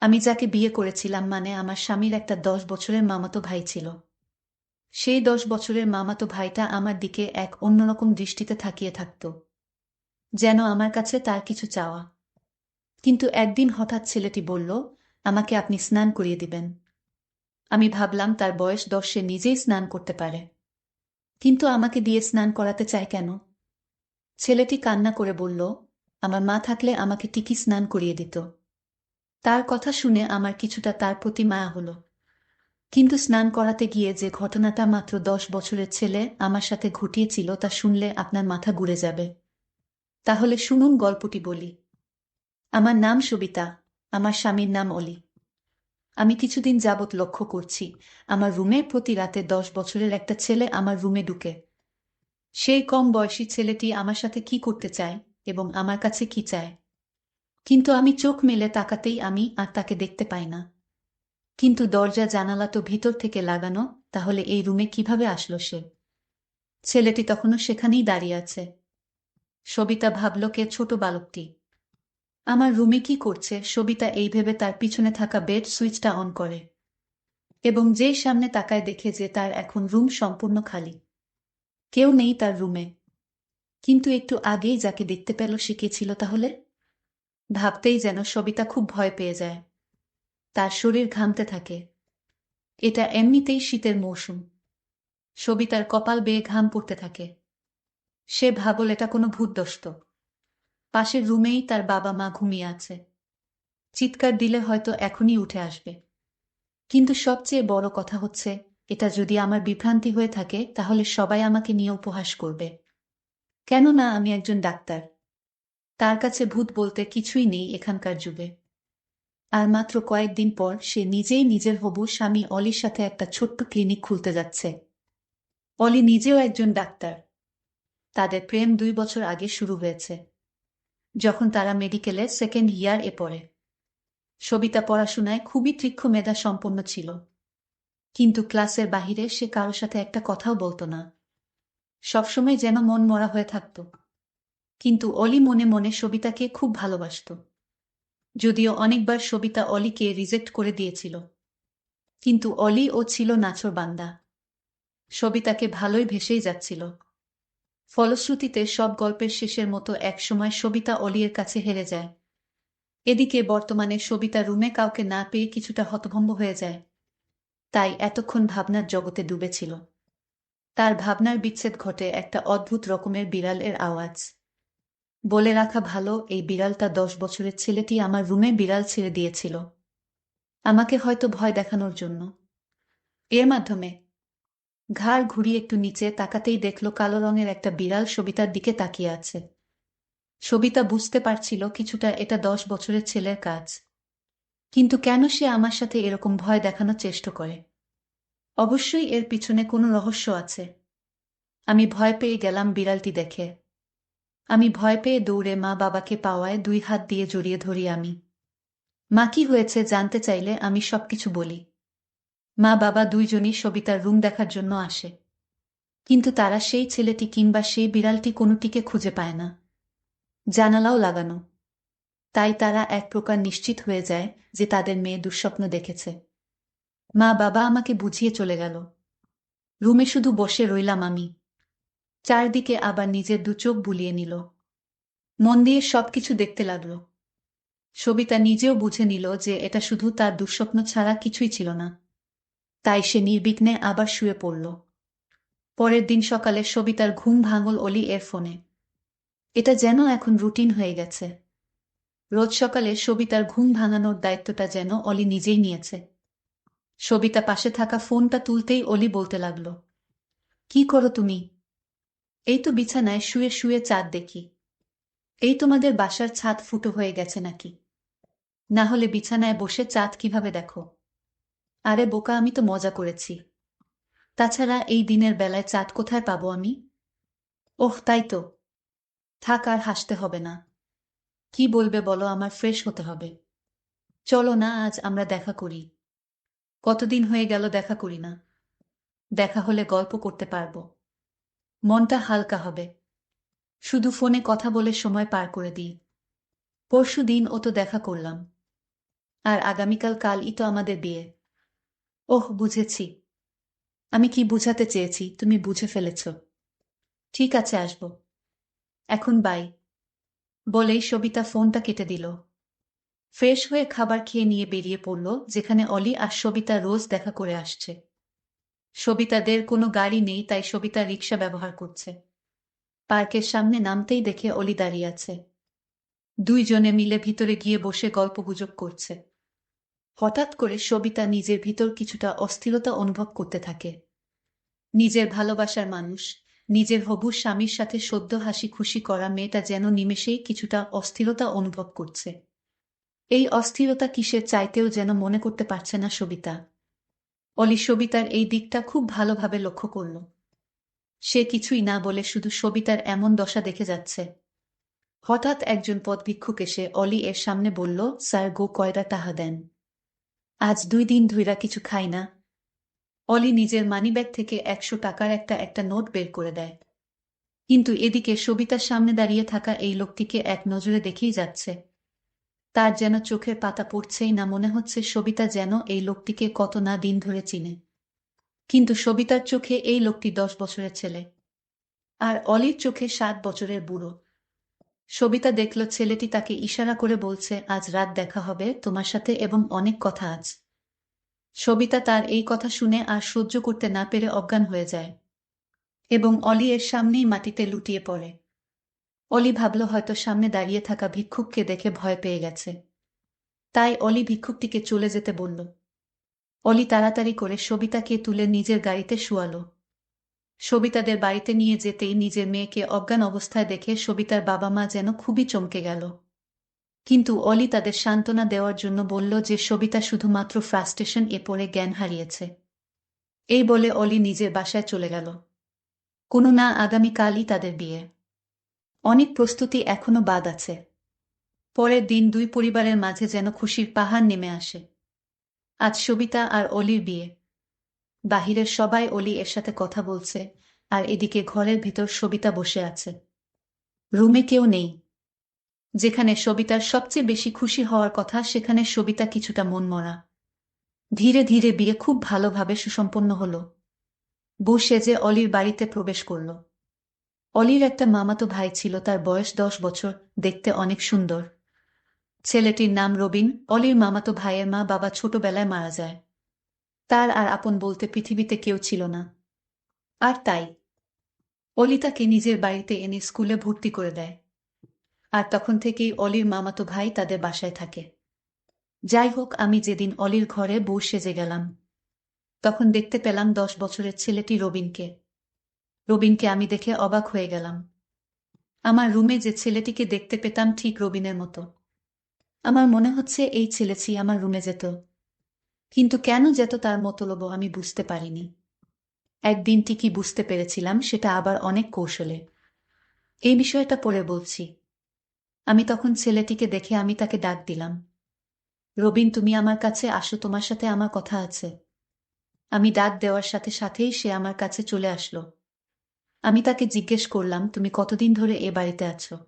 আমি যাকে বিয়ে করেছিলাম মানে আমার স্বামীর একটা দশ বছরের মামাতো ভাই ছিল। সেই দশ বছরের মামাতো ভাইটা আমার দিকে এক অন্যরকম দৃষ্টিতে থাকিয়ে থাকত, যেন আমার কাছে তার কিছু চাওয়া। কিন্তু একদিন হঠাৎ ছেলেটি বলল, আমাকে আপনি স্নান করিয়ে দিবেন। আমি ভাবলাম, তার বয়স দশ নিজেই স্নান করতে পারে। কিন্তু আমাকে দিয়ে স্নান করাতে চায় কেন? ছেলেটি কান্না করে বলল, আমার মা থাকলে আমাকে টিকি স্নান করিয়ে দিত। তার কথা শুনে আমার কিছুটা তার প্রতি মায়া হলো। কিন্তু স্নান করাতে গিয়ে যে ঘটনাটা মাত্র দশ বছরের ছেলে আমার সাথে ঘটিয়েছিল তা শুনলে আপনার মাথা ঘুরে যাবে। তাহলে শুনুন গল্পটি বলি। আমার নাম সবিতা, আমার স্বামীর নাম অলি। আমি কিছুদিন যাবৎ লক্ষ্য করছি, আমার রুমে প্রতি রাতে দশ বছরের একটা ছেলে আমার রুমে ঢুকে। সেই কম বয়সী ছেলেটি আমার সাথে কি করতে চায় এবং আমার কাছে কি চায়? কিন্তু আমি চোখ মেলে তাকাতেই আমি আর তাকে দেখতে পাই না। কিন্তু দরজা জানালা তো ভিতর থেকে লাগানো, তাহলে এই রুমে কীভাবে আসলো সে? ছেলেটি তখনও সেখানেই দাঁড়িয়ে আছে। সবিতা ভাবল, কে ছোট বালকটি? আমার রুমে কি করছে? সবিতা এই ভেবে তার পিছনে থাকা বেড সুইচটা অন করে এবং যেই সামনে তাকায় দেখে যে তার এখন রুম সম্পূর্ণ খালি। কেউ নেই তার রুমে। কিন্তু একটু আগেই যাকে দেখতে পেল, সে কে ছিল তাহলে? ভাবতেই যেন সবিতা খুব ভয় পেয়ে যায়। তার শরীর ঘামতে থাকে। এটা এমনিতেই শীতের মৌসুম। সবিতার কপাল বেয়ে ঘাম পড়তে থাকে। সে ভাবল এটা কোনো ভূতদস্ত। পাশের রুমেই তার বাবা মা ঘুমিয়ে আছে। চিৎকার দিলে হয়তো এখনই উঠে আসবে। কিন্তু সবচেয়ে বড় কথা হচ্ছে, এটা যদি আমার বিভ্রান্তি হয়ে থাকে, তাহলে সবাই আমাকে নিয়ে উপহাস করবে। কেননা আমি একজন ডাক্তার। তার কাছে ভূত বলতে কিছুই নেই এখানকার যুগে। আর মাত্র কয়েকদিন পর সে নিজেই নিজের হবু স্বামী অলির সাথে একটা ছোট্ট ক্লিনিক খুলতে যাচ্ছে। অলি নিজেও একজন ডাক্তার। তাদের প্রেম দুই বছর আগে শুরু হয়েছে। যখন তারা মেডিকেলে সেকেন্ড ইয়ার এ পড়ে। সবিতা পড়াশোনায় খুবই তীক্ষ্ণ মেধা সম্পন্ন ছিল। কিন্তু ক্লাসের বাহিরে সে কারোর সাথে একটা কথাও বলতো না। সবসময় যেন মন মরা হয়ে থাকত। কিন্তু অলি মনে মনে সবিতাকে খুব ভালোবাসত। যদিও অনেকবার সবিতা অলিকে রিজেক্ট করে দিয়েছিল। কিন্তু অলি ও ছিল নাচর বান্দা। সবিতাকে ভালোই ভেসেই যাচ্ছিল। ফলশ্রুতিতে সব গল্পের শেষের মতো একসময় সবিতা অলিয়ের কাছে হেরে যায়। এদিকে বর্তমানে সবিতা রুমে কাউকে না পেয়ে কিছুটা হতভম্ব হয়ে যায়। তাই এতক্ষণ ভাবনার জগতে ডুবেছিল। তার ভাবনার বিচ্ছেদ ঘটে একটা অদ্ভুত রকমের বিড়ালের আওয়াজ। বলে রাখা ভালো, এই বিড়ালটা দশ বছরের ছেলেটি আমার রুমে বিড়াল ছেড়ে দিয়েছিল। আমাকে হয়তো ভয় দেখানোর জন্য। এর মাধ্যমে। ঘাড় ঘুরিয়ে একটু নিচে তাকাতেই দেখল কালো রঙের একটা বিড়াল সবিতার দিকে তাকিয়ে আছে। সবিতা বুঝতে পারছিল কিছুটা এটা দশ বছরের ছেলের কাজ। কিন্তু কেন সে আমার সাথে এরকম ভয় দেখানোর চেষ্টা করে? অবশ্যই এর পিছনে কোনো রহস্য আছে। আমি ভয় পেয়ে গেলাম বিড়ালটি দেখে। আমি ভয় পেয়ে দৌড়ে মা বাবাকে পাওয়ায় দুই হাত দিয়ে জড়িয়ে ধরি আমি। মা কি হয়েছে জানতে চাইলে আমি সবকিছু বলি। মা বাবা দুইজনই সবিতার রুম দেখার জন্য আসে। কিন্তু তারা সেই ছেলেটি কিংবা সেই বিড়ালটি কোনোটিকে খুঁজে পায় না। জানালাও লাগানো। তাই তারা এক প্রকার নিশ্চিত হয়ে যায় যে তাদের মেয়ে দুঃস্বপ্ন দেখেছে। মা বাবা আমাকে বুঝিয়ে চলে গেল। রুমে শুধু বসে রইলাম আমি। চারদিকে আবার নিজের দু চোখ বুলিয়ে নিল। মন দিয়ে সবকিছু দেখতে লাগল। সবিতা নিজেও বুঝে নিল যে এটা শুধু তার দুঃস্বপ্ন ছাড়া কিছুই ছিল না। তাই সে নির্বিঘ্নে আবার শুয়ে পড়ল। পরের দিন সকালে সবিতার ঘুম ভাঙল অলি এর ফোনে। এটা যেন এখন রুটিন হয়ে গেছে। রোজ সকালে সবিতার ঘুম ভাঙানোর দায়িত্বটা যেন অলি নিজেই নিয়েছে। সবিতা পাশে থাকা ফোনটা তুলতেই অলি বলতে লাগল, কি করো তুমি? এই তো বিছানায় শুয়ে শুয়ে চাঁদ দেখি। এই তোমাদের বাসার ছাদ ফুটো হয়ে গেছে নাকি? না হলে বিছানায় বসে চাঁদ কীভাবে দেখো? আরে বোকা, আমি তো মজা করেছি। তাছাড়া এই দিনের বেলায় চাঁদ কোথায় পাবো আমি? ওহ, তাই তো। থাক, আর হাসতে হবে না। কি বলবে বলো, আমার ফ্রেশ হতে হবে। চলো না, আজ আমরা দেখা করি। কতদিন হয়ে গেল দেখা করি না। দেখা হলে গল্প করতে পারব। মনটা হালকা হবে। শুধু ফোনে কথা বলে সময় পার করে দিই। পরশু দিন ও তো দেখা করলাম। আর আগামীকাল কালই তো আমাদের বিয়ে। ওহ, বুঝেছি। আমি কি বুঝাতে চেয়েছি, তুমি বুঝে ফেলেছ। ঠিক আছে, আসব। এখন বাই বলেই সবিতা ফোনটা কেটে দিল। ফ্রেশ হয়ে খাবার খেয়ে নিয়ে বেরিয়ে পড়ল, যেখানে অলি আর সবিতা রোজ দেখা করে আসছে। সবিতাদের কোনো গাড়ি নেই, তাই সবিতা রিক্সা ব্যবহার করছে। পার্কের সামনে নামতেই দেখে অলি দাঁড়িয়ে আছে। দুইজনে মিলে ভিতরে গিয়ে বসে গল্পগুজব করছে। হঠাৎ করে সবিতা নিজের ভিতর কিছুটা অস্থিরতা অনুভব করতে থাকে। নিজের ভালোবাসার মানুষ, নিজের হবু স্বামীর সাথে সদ্য হাসি খুশি করা মেয়েটা যেন নিমেষেই কিছুটা অস্থিরতা অনুভব করছে। এই অস্থিরতা কিসের চাইতেও যেন মনে করতে পারছে না সবিতা। অলি সবিতার এই দিকটা খুব ভালোভাবে লক্ষ্য করল। সে কিছুই না বলে শুধু সবিতার এমন দশা দেখে যাচ্ছে। হঠাৎ একজন পদভিক্ষুক এসে অলি এর সামনে বলল, স্যার, গো কয়টা তাহা দেন। আজ দুই দিন ধুইরা কিছু খাই না। অলি নিজের মানিব্যাগ থেকে একশো টাকার একটা একটা নোট বের করে দেয়। কিন্তু এদিকে সবিতার সামনে দাঁড়িয়ে থাকা এই লোকটিকে এক নজরে দেখেই যাচ্ছে। তার যেন চোখের পাতা পড়ছেই না, মনে হচ্ছে সবিতা যেন এই লোকটিকে কত না দিন ধরে চিনে। কিন্তু সবিতার চোখে এই লোকটি দশ বছরের ছেলে আর অলির চোখে সাত বছরের বুড়ো। সবিতা দেখল ছেলেটি তাকে ইশারা করে বলছে, আজ রাত দেখা হবে, তোমার সাথে এবং অনেক কথা আজ। সবিতা তার এই কথা শুনে আর সহ্য করতে না পেরে অজ্ঞান হয়ে যায় এবং অলি এর সামনেই মাটিতে লুটিয়ে পড়ে। অলি ভাবল হয়তো সামনে দাঁড়িয়ে থাকা ভিক্ষুককে দেখে ভয় পেয়ে গেছে। তাই অলি ভিক্ষুকটিকে চলে যেতে বলল। অলি তাড়াতাড়ি করে সবিতাকে তুলে নিজের গাড়িতে শুয়ালো। সবিতাদের বাড়িতে নিয়ে যেতেই নিজের মেয়েকে অজ্ঞান অবস্থায় দেখে সবিতার বাবা মা যেন খুবই চমকে গেল। কিন্তু অলি তাদের সান্ত্বনা দেওয়ার জন্য বলল যে সবিতা শুধুমাত্র ফ্রাস্টেশন এ পড়ে জ্ঞান হারিয়েছে। এই বলে অলি নিজের বাসায় চলে গেল। কোনো না আগামীকালই তাদের বিয়ে। অনেক প্রস্তুতি এখনও বাদ আছে। পরের দিন দুই পরিবারের মাঝে যেন খুশির পাহাড় নেমে আসে। আজ সবিতা আর অলির বিয়ে। বাহিরের সবাই অলি এর সাথে কথা বলছে আর এদিকে ঘরের ভিতর সবিতা বসে আছে। রুমে কেউ নেই। যেখানে সবিতার সবচেয়ে বেশি খুশি হওয়ার কথা, সেখানে সবিতা কিছুটা মনমরা। ধীরে ধীরে বিয়ে খুব ভালোভাবে সুসম্পন্ন হল। বউ সেজে অলির বাড়িতে প্রবেশ করল। অলির একটা মামাতো ভাই ছিল, তার বয়স দশ বছর, দেখতে অনেক সুন্দর। ছেলেটির নাম রবিন, অলির মামাতো ভাইয়ের মা বাবা ছোটবেলায় মারা যায়। তার আর আপন বলতে পৃথিবীতে কেউ ছিল না। আর তাই, অলি তাকে নিজের বাড়িতে এনে স্কুলে ভর্তি করে দেয়। আর তখন থেকেই অলির মামাতো ভাই তাদের বাসায় থাকে। যাই হোক, আমি যেদিন অলির ঘরে বউ সেজে গেলাম, তখন দেখতে পেলাম দশ বছরের ছেলেটি রবিনকে। রবিনকে আমি দেখে অবাক হয়ে গেলাম। আমার রুমে যে ছেলেটিকে দেখতে পেতাম ঠিক রবিনের মতো। আমার মনে হচ্ছে এই ছেলেছি আমার রুমে যেত। কিন্তু কেন যেত তার মতলব আমি বুঝতে পারিনি। একদিন ঠিকই বুঝতে পেরেছিলাম সেটা আবার অনেক কৌশলে। এই বিষয়টা পরে বলছি। আমি তখন ছেলেটিকে দেখে আমি তাকে ডাক দিলাম। রবিন, তুমি আমার কাছে আসো, তোমার সাথে আমার কথা আছে। আমি ডাক দেওয়ার সাথে সাথেই সে আমার কাছে চলে আসলো। আমি তাকে জিজ্ঞেস করলাম, তুমি কতদিন ধরে এ বাড়িতে আছো?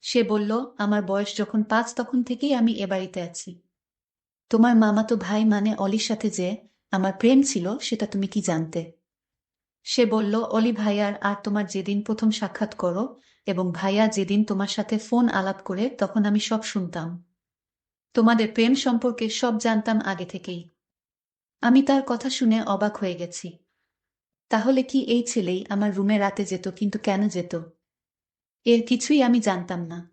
সে বলল, আমার বয়স যখন পাঁচ, তখন থেকেই আমি এ বাড়িতে আছি। তোমার মামাতো ভাই মানে অলির সাথে যে আমার প্রেম ছিল, সেটা তুমি কি জানতে? সে বলল, অলি ভাইয়ার আর তোমার যেদিন প্রথম সাক্ষাৎ করো এবং ভাইয়া যেদিন তোমার সাথে ফোন আলাপ করে, তখন আমি সব শুনতাম। তোমাদের প্রেম সম্পর্কে সব জানতাম আগে থেকেই। আমি তার কথা শুনে অবাক হয়ে গেছি। তাহলে কি এই ছেলেই আমার রুমে রাতে যেত, কিন্তু কেন যেত? এর কিছুই আমি জানতাম না।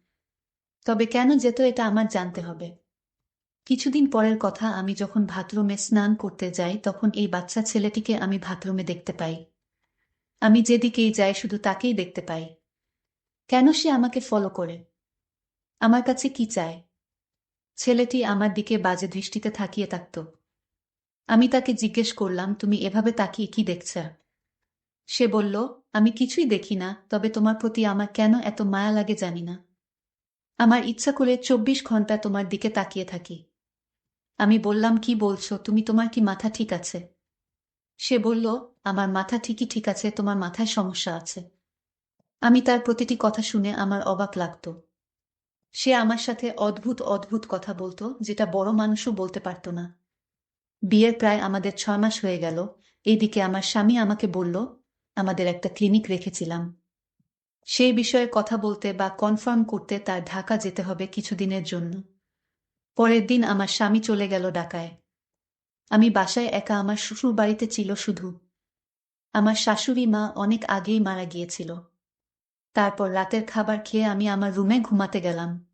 তবে কেন যেত এটা আমার জানতে হবে। কিছুদিন পরের কথা আমি যখন ভাতরুমে স্নান করতে যাই, তখন এই বাচ্চা ছেলেটিকে আমি ভাতরুমে দেখতে পাই। আমি যেদিকেই যাই শুধু তাকেই দেখতে পাই। কেন সে আমাকে ফলো করে? আমার কাছে কি চায়? ছেলেটি আমার দিকে বাজে দৃষ্টিতে থাকিয়ে থাকত। আমি তাকে জিজ্ঞেস করলাম, তুমি এভাবে তাকিয়ে কি দেখছ? সে বলল, আমি কিছুই দেখি না, তবে তোমার প্রতি আমার কেন এত মায়া লাগে জানি না। আমার ইচ্ছা করে চব্বিশ ঘণ্টা তোমার দিকে তাকিয়ে থাকি। আমি বললাম, কি বলছো? তুমি, তোমার কি মাথা ঠিক আছে? সে বলল, আমার মাথা ঠিকই ঠিক আছে, তোমার মাথায় সমস্যা আছে। আমি তার প্রতিটি কথা শুনে আমার অবাক লাগত। সে আমার সাথে অদ্ভুত অদ্ভুত কথা বলতো, যেটা বড় মানুষও বলতে পারত না। বিয়ের প্রায় আমাদের ছয় মাস হয়ে গেল। এইদিকে আমার স্বামী আমাকে বলল আমাদের একটা ক্লিনিক রেখেছিলাম। সেই বিষয়ে কথা বলতে বা কনফার্ম করতে তার ঢাকা যেতে হবে কিছুদিনের জন্য। পরের দিন আমার স্বামী চলে গেল ঢাকায়। আমি বাসায় একা আমার শ্বশুর বাড়িতে ছিল শুধু। আমার শাশুড়ি মা অনেক আগেই মারা গিয়েছিল। তারপর রাতের খাবার খেয়ে আমি আমার রুমে ঘুমাতে গেলাম।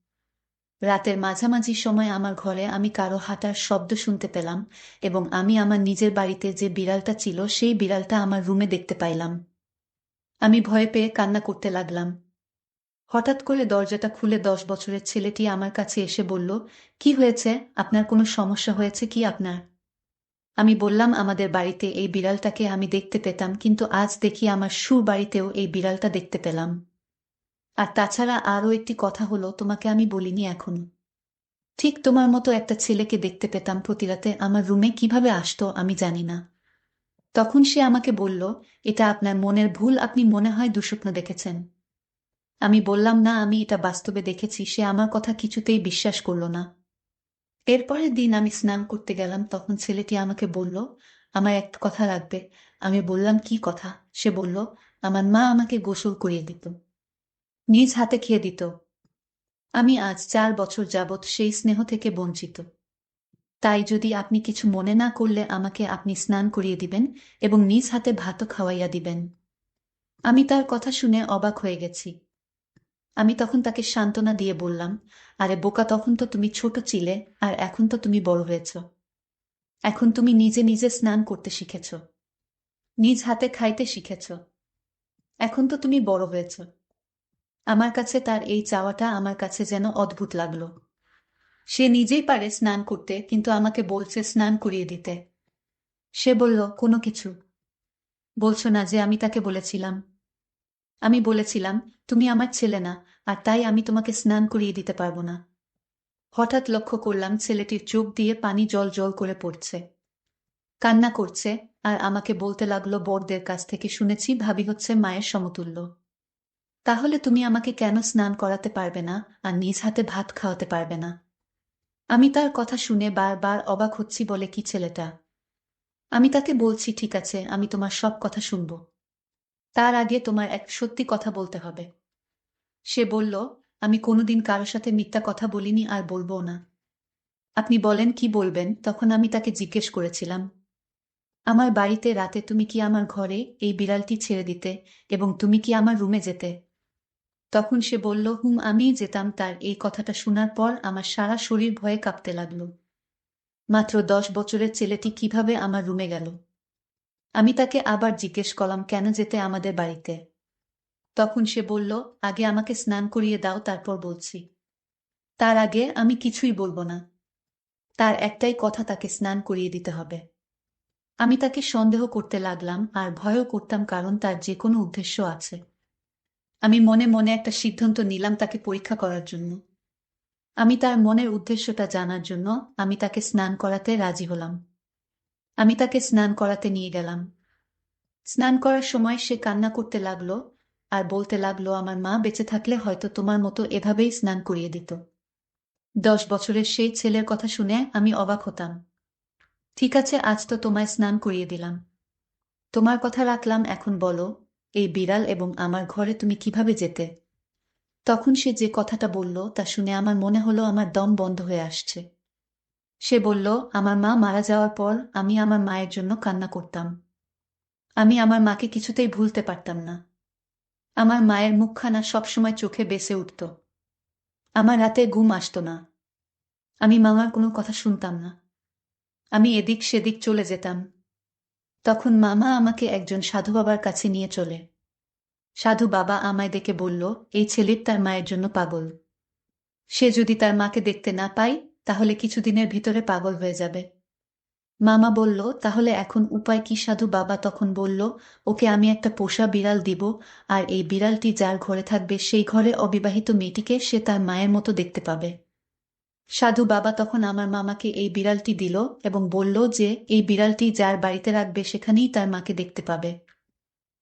রাতের মাঝামাঝি সময় আমার ঘরে আমি কারও হাঁটার শব্দ শুনতে পেলাম এবং আমি আমার নিজের বাড়িতে যে বিড়ালটা ছিল, সেই বিড়ালটা আমার রুমে দেখতে পাইলাম। আমি ভয় পেয়ে কান্না করতে লাগলাম। হঠাৎ করে দরজাটা খুলে দশ বছরের ছেলেটি আমার কাছে এসে বলল, কি হয়েছে? আপনার কোনো সমস্যা হয়েছে কি আপনার? আমি বললাম, আমাদের বাড়িতে এই বিড়ালটাকে আমি দেখতে পেতাম, কিন্তু আজ দেখি আমার সুর বাড়িতেও এই বিড়ালটা দেখতে পেলাম। আর তাছাড়া আরও একটি কথা হলো, তোমাকে আমি বলিনি এখনও ঠিক তোমার মতো একটা ছেলেকে দেখতে পেতাম প্রতিরাতে আমার রুমে কীভাবে আসতো আমি জানি না। তখন সে আমাকে বলল, এটা আপনার মনের ভুল, আপনি মনে হয় দুঃস্বপ্ন দেখেছেন। আমি বললাম, না, আমি এটা বাস্তবে দেখেছি, সে আমার কথা কিছুতেই বিশ্বাস করল না। এরপরের দিন আমি স্নান করতে গেলাম, তখন ছেলেটি আমাকে বলল, আমার এক কথা লাগবে। আমি বললাম, কি কথা? সে বলল, আমার মা আমাকে গোসল করিয়ে দিত। নিজ হাতে খেয়ে দিত। আমি আজ চার বছর যাবৎ সেই স্নেহ থেকে বঞ্চিত। তাই যদি আপনি কিছু মনে না করলে আমাকে আপনি স্নান করিয়ে দিবেন এবং নিজ হাতে ভাতও খাওয়াইয়া দিবেন। আমি তার কথা শুনে অবাক হয়ে গেছি। আমি তখন তাকে সান্ত্বনা দিয়ে বললাম, আরে বোকা, তখন তো তুমি ছোট ছিলে আর এখন তো তুমি বড় হয়েছ। এখন তুমি নিজে নিজে স্নান করতে শিখেছ। নিজ হাতে খাইতে শিখেছ। এখন তো তুমি বড় হয়েছ। আমার কাছে তার এই চাওয়াটা আমার কাছে যেন অদ্ভুত লাগল। সে নিজেই পারে স্নান করতে, কিন্তু আমাকে বলছে স্নান করিয়ে দিতে। সে বলল, কোনো কিছু। বলছো না যে আমি তাকে বলেছিলাম। আমি বলেছিলাম, তুমি আমার ছেলে না, আর তাই আমি তোমাকে স্নান করিয়ে দিতে পারব না। হঠাৎ লক্ষ্য করলাম ছেলেটির চোখ দিয়ে পানি জল জল করে পড়ছে। কান্না করছে, আর আমাকে বলতে লাগল বরদের কাছ থেকে শুনেছি ভাবি হচ্ছে মায়ের সমতুল্য। তাহলে তুমি আমাকে কেন স্নান করাতে পারবে না আর নিজ হাতে ভাত খাওয়াতে পারবে না? আমি তার কথা শুনে বারবার অবাক হচ্ছি বলে কি ছেলেটা? আমি তাকে বলছি, ঠিক আছে, আমি তোমার সব কথা শুনব। তার আগে তোমার এক সত্যি কথা বলতে হবে। সে বলল, আমি কোনোদিন কারোর সাথে মিথ্যা কথা বলিনি আর বলব না। আপনি বলেন কি বলবেন, তখন আমি তাকে জিজ্ঞেস করেছিলাম, আমার বাড়িতে রাতে তুমি কি আমার ঘরে এই বিড়ালটি ছেড়ে দিতে এবং তুমি কি আমার রুমে যেতে? তখন সে বলল, হুম, আমিই যেতাম। তার এই কথাটা শোনার পর আমার সারা শরীর ভয়ে কাঁপতে লাগল। মাত্র দশ বছরের ছেলেটি কীভাবে আমার রুমে গেল? আমি তাকে আবার জিজ্ঞেস করলাম, কেন যেতে আমাদের বাড়িতে? তখন সে বলল, আগে আমাকে স্নান করিয়ে দাও, তারপর বলছি। তার আগে আমি কিছুই বলব না। তার একটাই কথা, তাকে স্নান করিয়ে দিতে হবে। আমি তাকে সন্দেহ করতে লাগলাম আর ভয়ও করতাম, কারণ তার যে কোনো উদ্দেশ্য আছে। আমি মনে মনে একটা সিদ্ধান্ত নিলাম তাকে পরীক্ষা করার জন্য। আমি তার মনের উদ্দেশ্যটা জানার জন্য আমি তাকে স্নান করাতে রাজি হলাম। আমি তাকে স্নান করাতে নিয়ে গেলাম। স্নান করার সময় সে কান্না করতে লাগল আর বলতে লাগল, আমার মা বেঁচে থাকলে হয়তো তোমার মতো এভাবেই স্নান করিয়ে দিত। দশ বছরের সেই ছেলের কথা শুনে আমি অবাক হতাম। ঠিক আছে, আজ তো তোমায় স্নান করিয়ে দিলাম। তোমার কথা রাখলাম, এখন বলো এই বিড়াল এবং আমার ঘরে তুমি কীভাবে যেতে? তখন সে যে কথাটা বলল, তা শুনে আমার মনে হলো আমার দম বন্ধ হয়ে আসছে। সে বলল, আমার মা মারা যাওয়ার পর আমি আমার মায়ের জন্য কান্না করতাম। আমি আমার মাকে কিছুতেই ভুলতে পারতাম না। আমার মায়ের মুখখানা সবসময় চোখে বেসে উঠত। আমার রাতে ঘুম আসতো না। আমি মামার কোনো কথা শুনতাম না। আমি এদিক সেদিক চলে যেতাম। তখন মামা আমাকে একজন সাধু বাবার কাছে নিয়ে চলে। সাধু বাবা আমায় দেখে বলল, এই ছেলের তার মায়ের জন্য পাগল। সে যদি তার মাকে দেখতে না পায়, তাহলে কিছুদিনের ভিতরে পাগল হয়ে যাবে। মামা বলল, তাহলে এখন উপায় কি? সাধু বাবা তখন বলল, ওকে আমি একটা পোষা বিড়াল দিব, আর এই বিড়ালটি যার ঘরে থাকবে, সেই ঘরে অবিবাহিত মেয়েটিকে সে তার মায়ের মতো দেখতে পাবে। সাধু বাবা তখন আমার মামাকে এই বিড়ালটি দিল এবং বলল যে, এই বিড়ালটি যার বাড়িতে রাখবে সেখানেই তার মাকে দেখতে পাবে।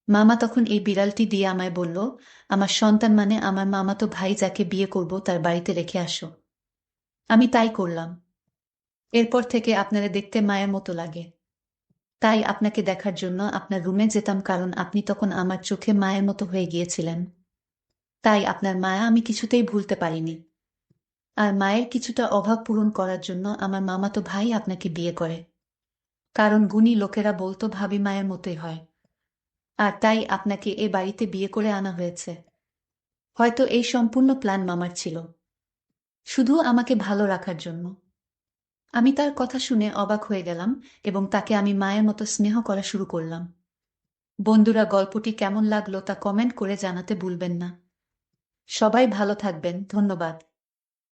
মামা তখন এই বিড়ালটি দিয়ে আমায় বলল, আমার সন্তান মানে আমার মামাতো ভাই যাকে বিয়ে করব তার বাড়িতে রেখে আসো। আমি তাই করলাম। এরপর থেকে আপনারা দেখতে মায়ের মতো লাগে। তাই আপনাকে দেখার জন্য আপনার রুমে যেতাম কারণ আপনি তখন আমার চোখে মায়ের মতো হয়ে গিয়েছিলেন। তাই আপনার মায়া আমি কিছুতেই ভুলতে পারিনি। আর মায়ের কিছুটা অভাব পূরণ করার জন্য আমার মামাতো ভাই আপনাকে বিয়ে করে। কারণ গুণী লোকেরা বলতো ভাবি মায়ের মতোই হয়। আর তাই আপনাকে এ বাড়িতে বিয়ে করে আনা হয়েছে। হয়তো এই সম্পূর্ণ প্ল্যান মামার ছিল। শুধু আমাকে ভালো রাখার জন্য। আমি তার কথা শুনে অবাক হয়ে গেলাম এবং তাকে আমি মায়ের মতো স্নেহ করা শুরু করলাম। বন্ধুরা, গল্পটি কেমন লাগল তা কমেন্ট করে জানাতে ভুলবেন না। সবাই ভালো থাকবেন। ধন্যবাদ।